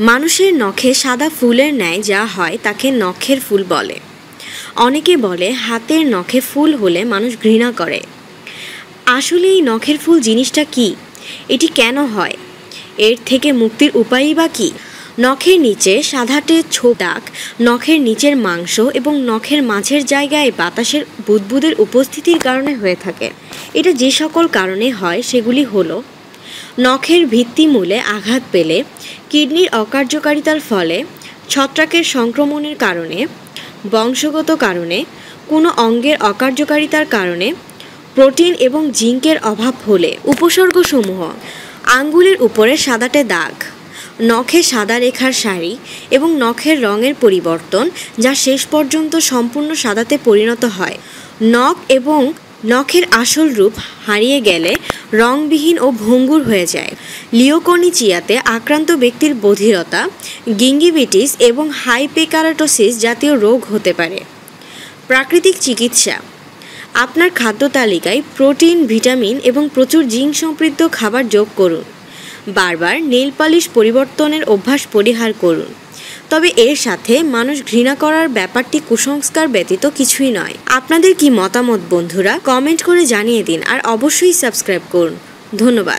মানুষের নখে সাদা ফুলের ন্যায় যা হয় তাকে নখের ফুল বলে। অনেকে বলে হাতের নখে ফুল হলে মানুষ ঘৃণা করে। আসলে এই নখের ফুল জিনিসটা কি? এটি কেন হয়? এর থেকে মুক্তির উপায়ই বা কী? নখের নিচে সাধাটে দাগ, নখের নিচের মাংস এবং নখের মাঝের জায়গায় বাতাসের বুদবুদের উপস্থিতির কারণে হয়ে থাকে। এটা যে সকল কারণে হয় সেগুলি হলো নখের ভিত্তিমূলে আঘাত পেলে কিডনির অকার্যকারিতার ফলে ছত্রাকের সংক্রমণের কারণে, বংশগত কারণে, কোনো অঙ্গের অকার্যকারিতার কারণে, প্রোটিন এবং জিঙ্কের অভাব হলে। উপসর্গসমূহ, আঙ্গুলের উপরে সাদাটে দাগ, নখে সাদা রেখার শাড়ি এবং নখের রঙের পরিবর্তন যা শেষ পর্যন্ত সম্পূর্ণ সাদাতে পরিণত হয়। নখ এবং নখের আসল রূপ হারিয়ে গেলে রংবিহীন ও ভঙ্গুর হয়ে যায়। লিওকনিচিয়াতে আক্রান্ত ব্যক্তির বধিরতা গিঙ্গিভিটিস এবং হাইপেকারাটোসিস জাতীয় রোগ হতে পারে। প্রাকৃতিক চিকিৎসা। আপনার খাদ্য তালিকায় প্রোটিন, ভিটামিন এবং প্রচুর জিঙ্ক সমৃদ্ধ খাবার যোগ করুন। বারবার নেল পালিশ পরিবর্তনের অভ্যাস পরিহার করুন। তবে এর সাথে মানুষ ঘৃণা করার ব্যাপারটি কুসংস্কার ব্যতীত কিছুই নয়। আপনাদের কি মতামত বন্ধুরা, কমেন্ট করে জানিয়ে দিন আর অবশ্যই সাবস্ক্রাইব করুন। ধন্যবাদ।